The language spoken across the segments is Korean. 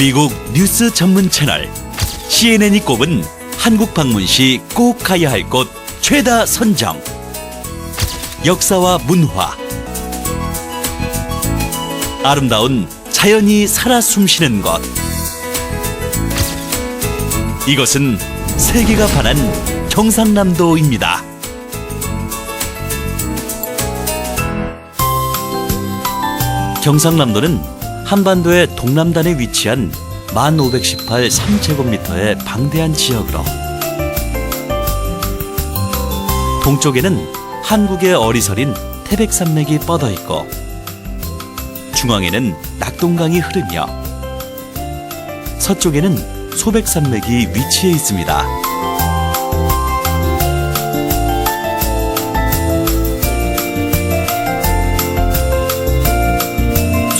미국 뉴스 전문 채널. CNN이 꼽은 한국 방문 시 꼭 가야 할 곳 최다 선정. 역사와 문화. 아름다운 자연이 살아 숨쉬는 곳. 이것은 세계가 반한 경상남도입니다. 경상남도는 한반도의 동남단에 위치한 1518 3제곱미터의 방대한 지역으로 동쪽에는 한국의 어리설인 태백산맥이 뻗어 있고 중앙에는 낙동강이 흐르며 서쪽에는 소백산맥이 위치해 있습니다.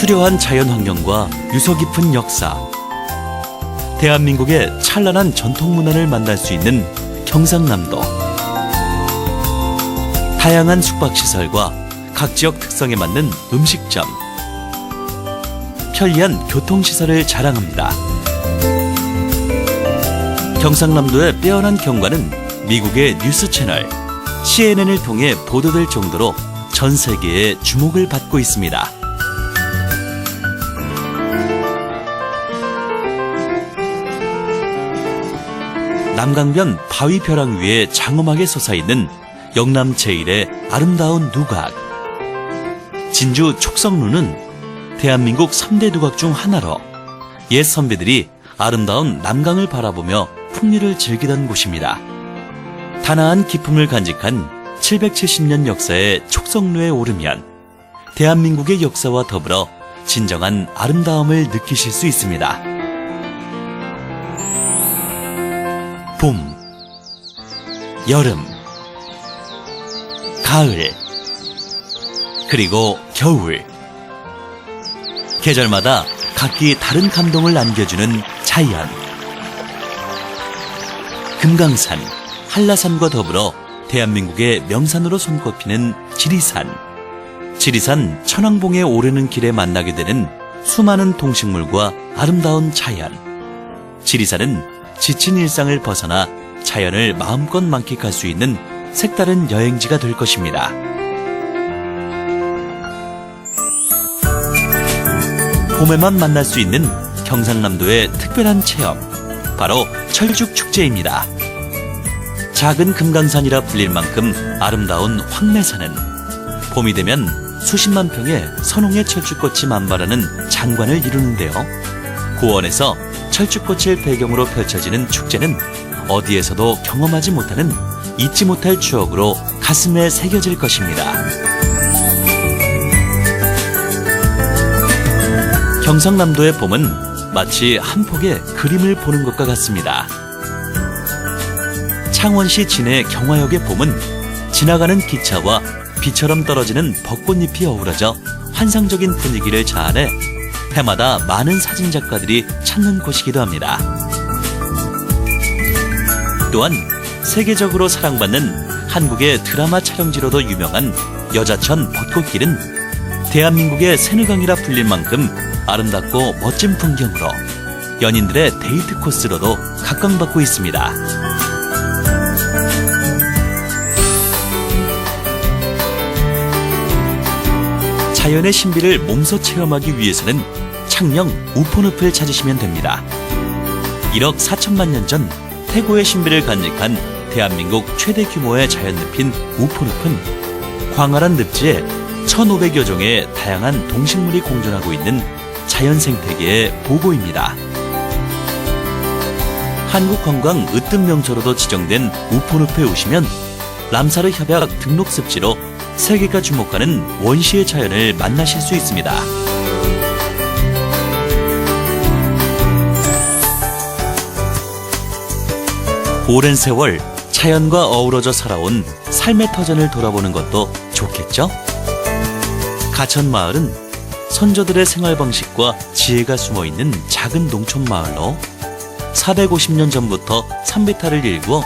수려한 자연 환경과 유서 깊은 역사, 대한민국의 찬란한 전통 문화를 만날 수 있는 경상남도. 다양한 숙박시설과 각 지역 특성에 맞는 음식점, 편리한 교통시설을 자랑합니다. 경상남도의 빼어난 경관은 미국의 뉴스 채널 CNN을 통해 보도될 정도로 전 세계에 주목을 받고 있습니다. 남강변 바위 벼랑 위에 장엄하게 솟아있는 영남 제1의 아름다운 누각. 진주 촉성루는 대한민국 3대 누각 중 하나로 옛 선배들이 아름다운 남강을 바라보며 풍류를 즐기던 곳입니다. 단아한 기품을 간직한 770년 역사의 촉성루에 오르면 대한민국의 역사와 더불어 진정한 아름다움을 느끼실 수 있습니다. 봄, 여름, 가을, 그리고 겨울. 계절마다 각기 다른 감동을 안겨주는 자연. 금강산, 한라산과 더불어 대한민국의 명산으로 손꼽히는 지리산. 지리산 천왕봉에 오르는 길에 만나게 되는 수많은 동식물과 아름다운 자연. 지리산은 지친 일상을 벗어나 자연을 마음껏 만끽할 수 있는 색다른 여행지가 될 것입니다. 봄에만 만날 수 있는 경상남도의 특별한 체험, 바로 철쭉 축제입니다. 작은 금강산이라 불릴 만큼 아름다운 황매산은 봄이 되면 수십만 평의 선홍의 철쭉꽃이 만발하는 장관을 이루는데요. 고원에서 철쭉꽃을 배경으로 펼쳐지는 축제는 어디에서도 경험하지 못하는 잊지 못할 추억으로 가슴에 새겨질 것입니다. 경상남도의 봄은 마치 한 폭의 그림을 보는 것과 같습니다. 창원시 진해 경화역의 봄은 지나가는 기차와 비처럼 떨어지는 벚꽃잎이 어우러져 환상적인 분위기를 자아내 해마다 많은 사진작가들이 찾는 곳이기도 합니다. 또한 세계적으로 사랑받는 한국의 드라마 촬영지로도 유명한 여자천 벚꽃길은 대한민국의 새누강이라 불릴 만큼 아름답고 멋진 풍경으로 연인들의 데이트 코스로도 각광받고 있습니다. 자연의 신비를 몸소 체험하기 위해서는 창녕 우포늪을 찾으시면 됩니다. 1억 4천만 년 전 태고의 신비를 간직한 대한민국 최대 규모의 자연늪인 우포늪은 광활한 늪지에 1,500여 종의 다양한 동식물이 공존하고 있는 자연 생태계의 보고입니다. 한국관광 으뜸 명소로도 지정된 우포늪에 오시면 람사르 협약 등록 습지로 세계가 주목하는 원시의 자연을 만나실 수 있습니다. 오랜 세월 자연과 어우러져 살아온 삶의 터전을 돌아보는 것도 좋겠죠? 가천 마을은 선조들의 생활 방식과 지혜가 숨어 있는 작은 농촌 마을로 450년 전부터 산비탈을 일구어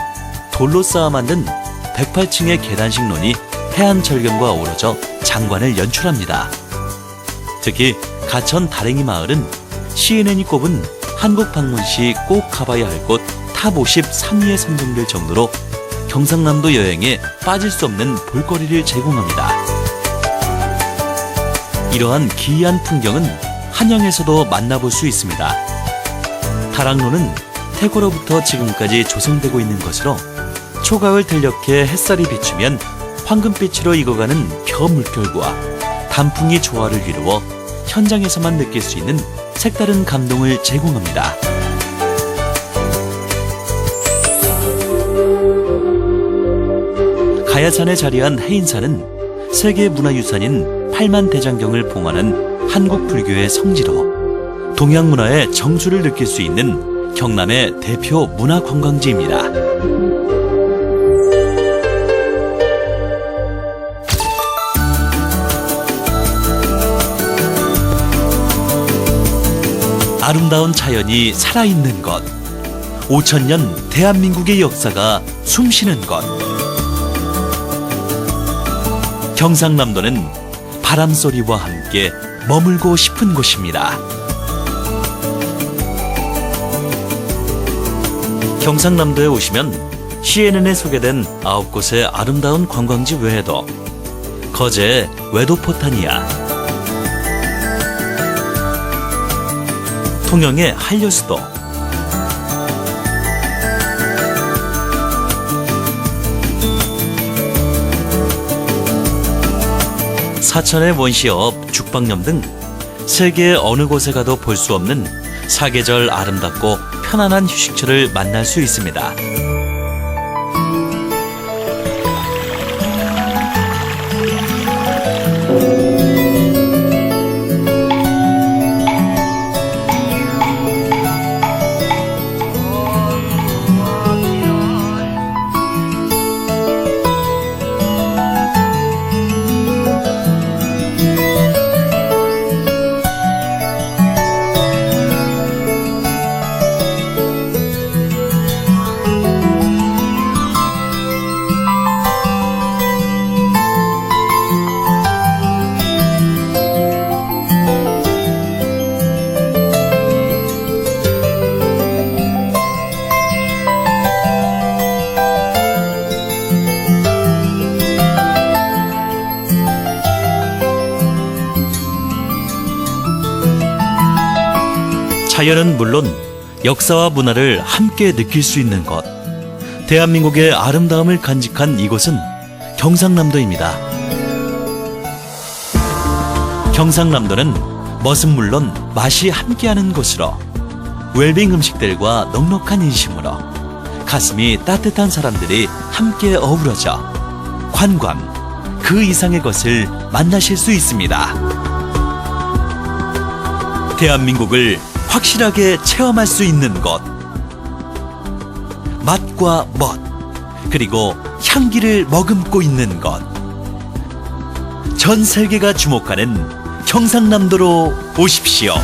돌로 쌓아 만든 108층의 계단식 론이 해안 절경과 어우러져 장관을 연출합니다. 특히 가천 다랭이 마을은 CNN이 꼽은 한국 방문 시 꼭 가봐야 할 곳 탑 50 3위에 선정될 정도로 경상남도 여행에 빠질 수 없는 볼거리를 제공합니다. 이러한 기이한 풍경은 한양에서도 만나볼 수 있습니다. 다락로는 태고로부터 지금까지 조성되고 있는 것으로 초가을 들녘에 햇살이 비추면 황금빛으로 익어가는 벼 물결과 단풍이 조화를 이루어 현장에서만 느낄 수 있는 색다른 감동을 제공합니다. 가야산에 자리한 해인사는 세계 문화유산인 팔만 대장경을 봉하는 한국 불교의 성지로 동양 문화의 정수를 느낄 수 있는 경남의 대표 문화 관광지입니다. 아름다운 자연이 살아있는 곳. 5천년 대한민국의 역사가 숨쉬는 곳. 경상남도는 바람소리와 함께 머물고 싶은 곳입니다. 경상남도에 오시면 CNN에 소개된 9곳의 아름다운 관광지 외에도 거제 외도포탄이야 통영의 한려수도 사천의 원시업 죽방염 등 세계 어느 곳에 가도 볼 수 없는 사계절 아름답고 편안한 휴식처를 만날 수 있습니다. 자연은 물론 역사와 문화를 함께 느낄 수 있는 곳. 대한민국의 아름다움을 간직한 이곳은 경상남도입니다. 경상남도는 멋은 물론 맛이 함께하는 곳으로 웰빙 음식들과 넉넉한 인심으로 가슴이 따뜻한 사람들이 함께 어우러져 관광 그 이상의 것을 만나실 수 있습니다. 대한민국을 확실하게 체험할 수 있는 곳. 맛과 멋, 그리고 향기를 머금고 있는 곳. 전 세계가 주목하는 경상남도로 오십시오.